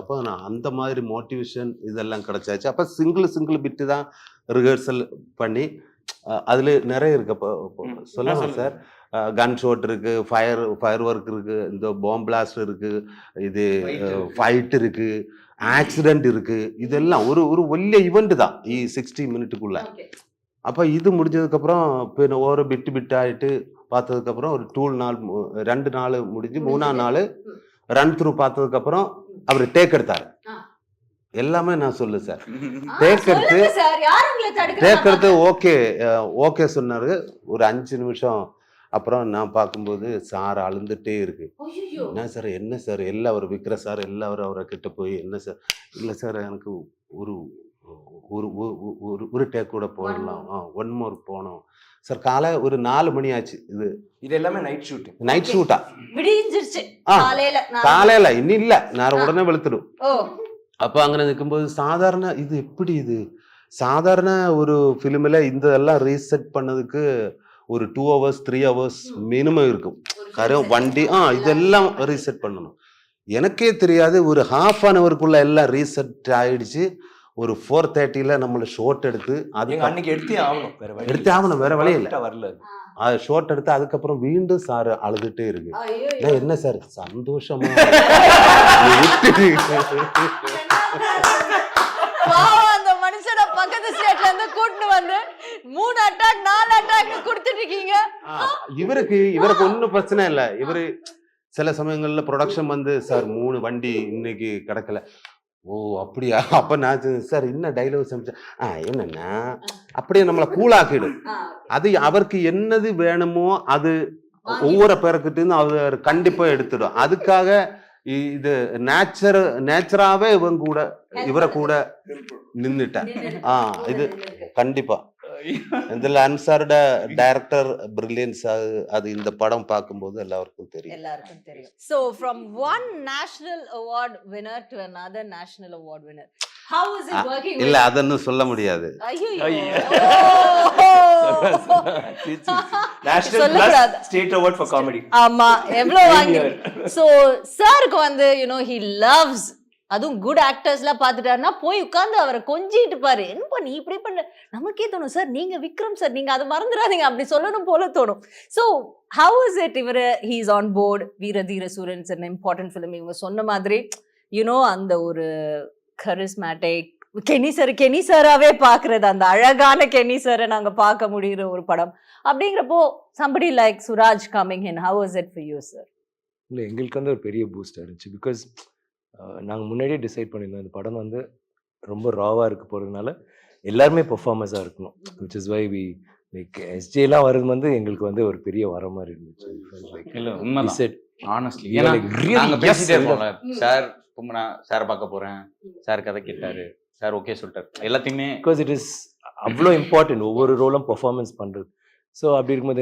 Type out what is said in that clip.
அப்போ நான் அந்த மாதிரி மோட்டிவேஷன் இதெல்லாம் கிடைச்சாச்சு. அப்போ சிங்கிள் சிங்கிள் பிட்டு தான் ரிஹர்சல் பண்ணி அதில் நிறைய இருக்கு. அப்போ சொல்லலாம் சொல்லுங்க. சார்? கன் ஷோட் இருக்கு ஃபயர் ஃபயர் ஒர்க் இருக்கு இந்த பாம் பிளாஸ்ட் இருக்கு இது. ஃபைட் இருக்கு. ஆக்சிடென்ட் இருக்கு இதெல்லாம் ஒரு ஒரு ஒல்லிய இவெண்ட் தான் இ சிக்ஸ்டி மினிட்டுக்குள்ள அப்போ இது முடிஞ்சதுக்கப்புறம் இப்போ ஒரு பிட்டு பிட் ஆகிட்டு பார்த்ததுக்கப்புறம் ஒரு டூ நாள் ரெண்டு நாள் முடிஞ்சு மூணாம் நாள் ரன் த்ரூ பார்த்ததுக்கப்புறம் அவர் டேக் எடுத்தார். ஆ. எல்லாமே நான் சொல்லு சார். Take எடுத்து- டேக் எடுத்து ஓகே ஓகே சொன்னாரு. ஒரு அஞ்சு நிமிஷம் அப்புறம் நான் பார்க்கும்போது சார் அழுந்துட்டே இருக்கு. ஐயோ என்ன சார் என்ன சார்? எல்லாம் அவர் விற்கிற சார் எல்லாரும் அவரை கிட்ட போய் என்ன சார்? இல்லை சார் எனக்கு ஒரு ஒரு ஒரு- ஒரு டேக் கூட போடலாம். ஒன் மோர் போனோம். சார் காலை ஒரு நாலு மணி ஆச்சு இது. இது எல்லாமே நைட் ஷூட்டிங் நைட் ஷூட்டா விடிஞ்சிருச்சு. ஆ. காலையில காலையில இன்னும் இல்லை. நான் உடனே வெளுத்துடும். ஓ. அப்போ அங்கே நிற்கும்போது சாதாரண இது எப்படி இது? சாதாரண ஒரு ஃபிலிமில் இந்த எல்லாம் ரீசெட் பண்ணதுக்கு ஒரு two hours three hours minimum இருக்கும். கரும் வண்டி ஆ இதெல்லாம் ரீசெட் பண்ணணும். எனக்கே தெரியாது ஒரு ஹாஃப் அன் ஹவருக்குள்ள எல்லாம் ரீசெட் ஆயிடுச்சு. ஒரு ஃபோர் தேர்ட்டியில் நம்மளை ஷோட் எடுத்து அது அன்னைக்கு எடுத்தே ஆகணும். வேற வழி எடுத்தே ஆகணும், வேற வழி இல்ல. வரல அது. ஷோட் எடுத்து அதுக்கப்புறம் மீண்டும் சார் அழுதுட்டே இருக்கு. நான் என்ன சார் சந்தோஷமா? அந்த மனுஷனை பக்கத்து ஸ்டேட்ல இருந்து கூட்டிட்டு வந்து மூணு அட்டாக் நாலு அட்டாக் கொடுத்துட்டு இருக்கீங்க. இவருக்கு இவருக்கு ஒன்றும் பிரச்சனை இல்லை. இவரு சில சமயங்கள்ல ப்ரொடக்ஷன் வந்து சார் மூணு வண்டி இன்னைக்கு கிடக்கல. ஓ அப்படியா? அப்ப நான் சார் என்ன டைலாக் சமைச்சேன் ஆ என்னன்னா அப்படியே நம்மளை கூலாக்கிடும் அது அவருக்கு என்னது வேணுமோ அது ஒவ்வொரு பேருக்கிட்டும் அவர் கண்டிப்பா எடுத்துடும். அதுக்காக இது நேச்சர் நேச்சராவே இவங்க கூட இவரை கூட நின்னுட்டேன் ஆ இது கண்டிப்பா. இதுல அன்சாரோட டைரக்டர் பிரில்லியன்ஸ் அது இந்த படம் பார்க்கும்போது எல்லாருக்கும் தெரியும். எல்லாருக்கும் தெரியும். So from one national award winner to another national award winner how is it working இல்ல அதன்னு சொல்ல முடியாது. Plus State Award for Comedy. ஆமா எவ்வளவு வாங்கி. சோ சாருக்கு வந்து யூனோ ஹி லவ்ஸ் அதுவும் குட் ஆக்டர்ஸ்லாம் பார்த்துட்டாருன்னா போய் உட்காந்து அவரை கொஞ்சிட்டு பாரு. என்னப்பா நீ இப்படி பண்ண? நமக்கே தோணும் சார் நீங்க விக்ரம் சார் நீங்க அதை மறந்துடாதீங்க அப்படி சொல்லணும் போல தோணும். ஸோ ஹவு இஸ் இட் இவர்? He is on board Veera Dheera சூரன்ஸ் important film இவங்க சொன்ன மாதிரி யூனோ அந்த ஒரு கரிஸ்மேட்டிக் கெனி சார் கெனி சாராகவே பார்க்கறது. அந்த அழகான கெனி சாரை நாங்கள் பார்க்க முடிகிற ஒரு படம். அப்படிங்கிறப்போ somebody like Suraj coming in how is it for you sir இல்லை எங்களுக்கு வந்து ஒரு பெரிய பூஸ்டாக இருந்துச்சு பிகாஸ் நாங்கள் முன்னாடியே டிசைட் பண்ணியிருந்தோம். இந்த படம் வந்து ரொம்ப ராவாக இருக்க போகிறதுனால எல்லாருமே பெர்ஃபார்மன்ஸாக இருக்கணும். Which is why we like எஸ்ஜேலாம் வர்றது வந்து எங்களுக்கு வந்து ஒரு பெரிய வர மாதிரி இருந்துச்சு. இல்ல உண்மைதான். செட் ஆனஸ்ட்லி ஏன்னா பேசிட்டே சார் பார்க்க போறேன். சார் கதை கேட்டாரு. சார் ஓகே சொல்லிட்டாரு. எல்லாத்தையுமே பிகாஸ் இட் இஸ் அவ்வளோ இம்பார்ட்டன்ட் ஒவ்வொரு ரோலும் பெர்ஃபார்மன்ஸ் பண்ணுறது ஸோ அப்படி இருக்கும்போது